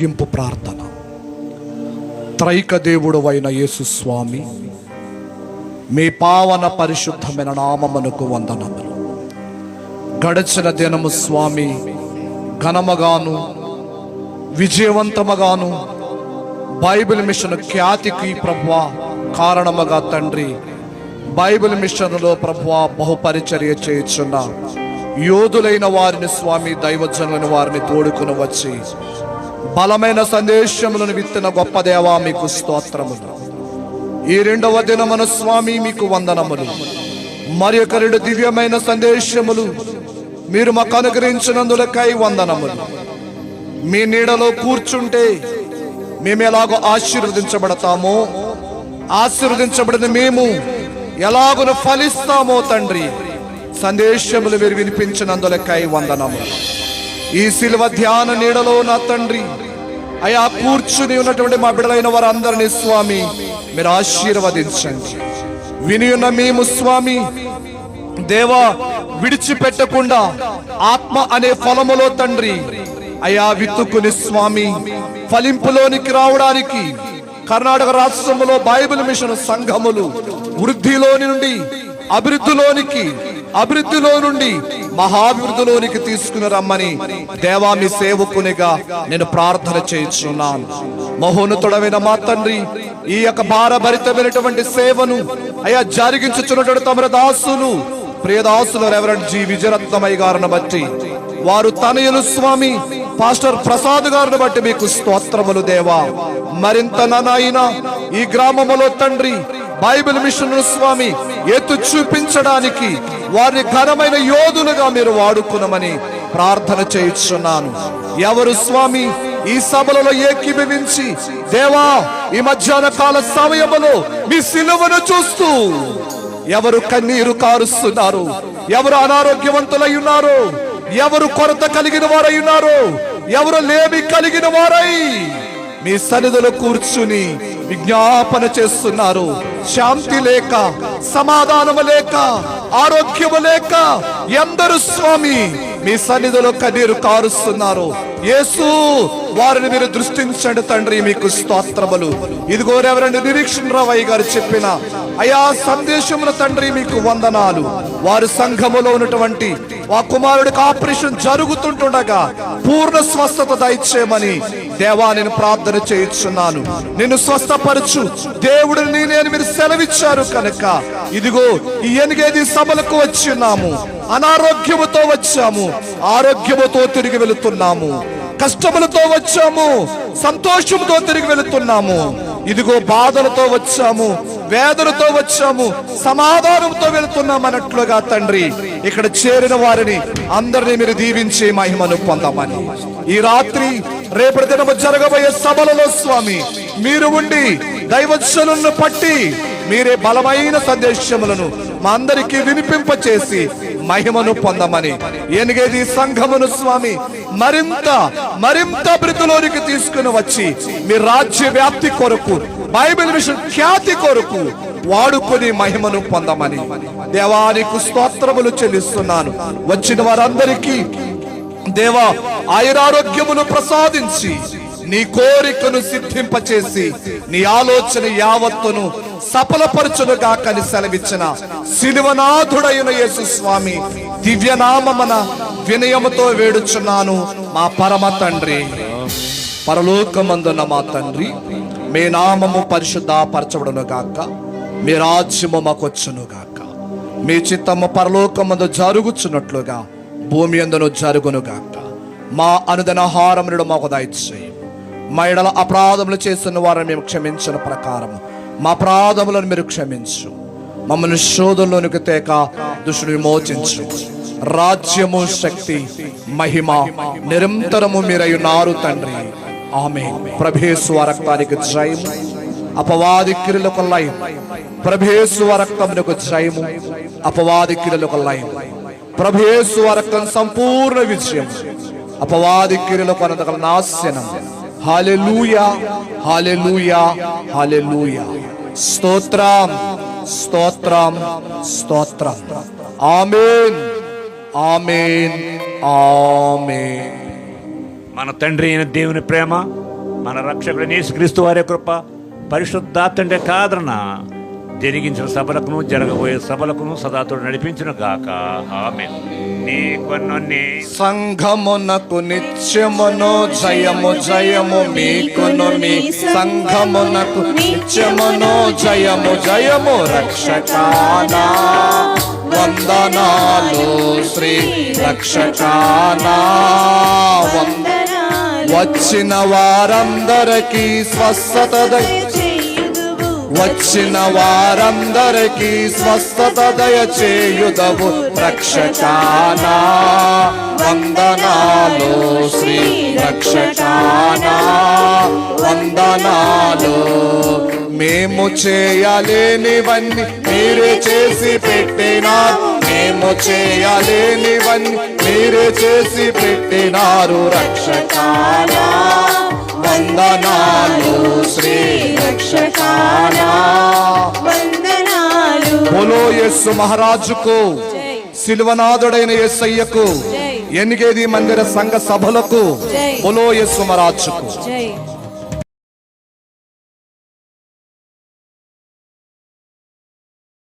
ముగింపు ప్రార్థన. త్రైక దేవుడు అయిన యేసు స్వామి మీ పావన పరిశుద్ధమైన నామమునకు వందనములు. గడచిన దినము స్వామి ఘనముగాను విజయవంతముగాను బైబిల్ మిషన్ ఖ్యాతికి ప్రభువ కారణముగా తండ్రి బైబిల్ మిషన్లో ప్రభువ బహుపరిచర్య చేయుచున్న యోధులైన వారిని స్వామి దైవజనులైన వారిని తోడుకుని వచ్చి బలమైన సందేశములను విత్తిన గొప్ప దేవా మీకు స్తోత్రములు. ఈ రెండవ దినమున స్వామి మీకు వందనములు. మరి యొక్క రెండు దివ్యమైన సందేశములు మీరు మాకు అనుగ్రహించినందులకై వందనములు. మీ నీడలో కూర్చుంటే మేము ఎలాగో ఆశీర్వదించబడతామో ఆశీర్వదించబడిన మేము ఎలాగో ఫలిస్తామో తండ్రి సందేశములు మీరు వినిపించినందులకై వందనములు. ఈ శిల్వ ధ్యాన నీడలో నా తండ్రి. అయా కూర్చుని ఉన్నటువంటి మా బిడలైన వారందరినీ స్వామి మీరు ఆశీర్వదించండి. విని ఉన్న మేము స్వామి దేవా విడిచిపెట్టకుండా ఆత్మ అనే ఫలములో తండ్రి అయా విత్తుకుని స్వామి ఫలింపులోనికి రావడానికి కర్ణాటక రాష్ట్రంలో బైబిల్ మిషన్ సంఘములు వృద్ధిలోని నుండి అభివృద్ధిలోనికి అభివృద్ధిలో నుండి మహాభివృద్ధిలోనికి తీసుకుని రమ్మని దేవా మీ సేవకునిగా నేను ప్రార్థన చేయించున్నాను. మహోన్నతుడమైన మా తండ్రి ఈ యొక్క భారభరితమైనటువంటి సేవను అయ్యా జరిగించుచున్నటువంటి తమర దాసులు ప్రియదాసులు రెవరెంట్ జి. విజయరత్నమయ్య గారిని బట్టి. వారు తనయులు స్వామి పాస్టర్ ప్రసాద్ గారిని బట్టి మీకు స్తోత్రములు దేవా. మరింత నాయన ఈ గ్రామములో తండ్రి బైబిల్ మిషన్ స్వామి ఎత్తు చూపించడానికి వారిని ఘనమైన యోధులుగా మీరు వాడుకునమని ప్రార్థన చేయుచున్నాను. ఎవరు స్వామి ఈ సభలలో ఏకీభవించి దేవా ఈ మధ్యాహ్న కాల సమయములో మీ సిలువను చూస్తూ ఎవరు కన్నీరు కారుస్తున్నారు? ఎవరు అనారోగ్యవంతులై ఉన్నారు? ఎవరు కొరత కలిగిన వారై ఉన్నారు? ఎవరు లేమి కలిగిన వారై? మీ సన్నిధిలో కూర్చుని విజ్ఞాపన చేస్తున్నారు. శాంతి లేక సమాధానము లేక ఆరోగ్యము లేక ఎందరు స్వామి మీ సన్నిధిలో కన్నీరు కారుస్తున్నారు. యేసు వారిని మీరు దృష్టించండి తండ్రి మీకు స్తోత్రములు. ఇదిగో ఎవరండి నిరీక్షణ రావయ్య గారు చెప్పిన అయా సందేశముల తండ్రి మీకు వందనాలు. వారి సంఘములో ఉన్నటువంటి ఆ కుమారుడికి ఆపరేషన్ జరుగుతుంటుండగా పూర్ణ స్వస్థత దయచేయమని దేవా నేను ప్రార్థన చేయించున్నాను. నిన్ను స్వస్థపరచు దేవుడిని నేను మీరు సెలవిచ్చారు కనుక. ఇదిగో ఈ ఎనిగేది సభలకు వచ్చిన్నాము అనారోగ్యముతో వచ్చాము. ఆరోగ్యముతో తిరిగి వెళుతున్నాము. కష్టములతో వచ్చాము. సంతోషంతో తిరిగి వెళుతున్నాము. ఇదిగో బాధలతో వచ్చాము. వేదనతో వచ్చాము సమాధానంతో వెళుతున్నాం అన్నట్లుగా తండ్రి. ఇక్కడ చేరిన వారిని అందరినీ మీరు దీవించి మహిమను పొందామని. ఈ రాత్రి రేపటి దినము జరగబోయే సభలలో స్వామి మీరు ఉండి దైవజనులను పట్టి మీరే బలమైన సందేశములను మా అందరికీ వినిపింపచేసి మహిమను పొందమని. ఎనిగేది సంఘమును స్వామి. మరింత మరింత అభివృద్ధిలోనికి తీసుకుని వచ్చి మీ రాజ్య వ్యాప్తి కొరకు బైబిల్ మిషన్ ఖ్యాతి కొరకు వాడుకొని మహిమను పొందమని. దేవానికి స్తోత్రములు చెల్లిస్తున్నాను. వచ్చిన వారందరికీ దేవా ఆయురారోగ్యమును ప్రసాదించి నీ కోరికను సిద్ధింపచేసి నీ ఆలోచన యావత్తును సఫలపరచునుగా కని సెలవిచ్చిన శిలువనాథుడైన యేసు స్వామి దివ్యనామమన వినయముతో వేడుచున్నాను మా పరమ తండ్రి. పరలోకమందున మా తండ్రి మీ నామము పరిశుద్ధపరచబడును గాక మీ రాజ్యము మాకొచ్చును గాక మీ చిత్తము పరలోకమందు జరుగుచున్నట్లుగా భూమి అందును జరుగును గాక మా అనుదిన మాకు దయచేయి. మా ఎడల అపరాధములు చేస్తున్న వారిని మేము క్షమించిన ప్రకారం మా అపరాధములను మీరు క్షమించు. మమ్మల్ని శోధంలోనికి తేక దుష్టుని విమోచించు. రాజ్యము శక్తి మహిమ నిరంతరము మీరై ఉన్నారు తండ్రి. ఆమె ప్రభేసు రక్తానికి జయము. అపవాది క్రియలకు లయం. ప్రభేసు రక్తమునకు జయము. అపవాది క్రియలకు లయం. ప్రభేసు రక్తం సంపూర్ణ విజయం అపవాది క్రియలకు అనంతగల నాశనం. హాలెలూయా హాలెలూయా హాలెలూయా స్తోత్రం స్తోత్రం స్తోత్రం ఆమేన్ ఆమేన్ ఆమేన్ మన తండ్రి అయిన దేవుని ప్రేమ మన రక్షకుడు యేసుక్రీస్తు వారి కృప పరిశుద్ధాత్తంటే కాదన్నా జరిగించిన సభలకును జరగబోయే సభలకును సదాతుడు నడిపించిన గాక. ఆమె నీ కొన్నీ సంఘమునకు నిత్యమును జయము జయము మీకును మీ సంఘమునకు నిత్యమును జయము జయము రక్షకానా. వందనాలు శ్రీ రక్షకానా. వంద వచ్చిన వారందరికీ స్వస్థత దయ వచ్చిన వారందరికీ స్వస్థత దయచేయుదవు రక్షకానా. వందనాలు శ్రీ రక్షకానా. వందనాలు మేము చేయలేనివన్నీ మీరే చేసి పెట్టినారు. మేము చేయలేనివన్నీ మీరే చేసి పెట్టినారు రక్షకానా. వందనాలు శ్రీ రక్షకానా. వందనాలు. బోలో యస్సు మహారాజుకు సిల్వనాథుడైన యేసయ్యకు. ఎనిగేది మందిర సంఘ సభలకు. బోలో యస్సు మహారాజుకు.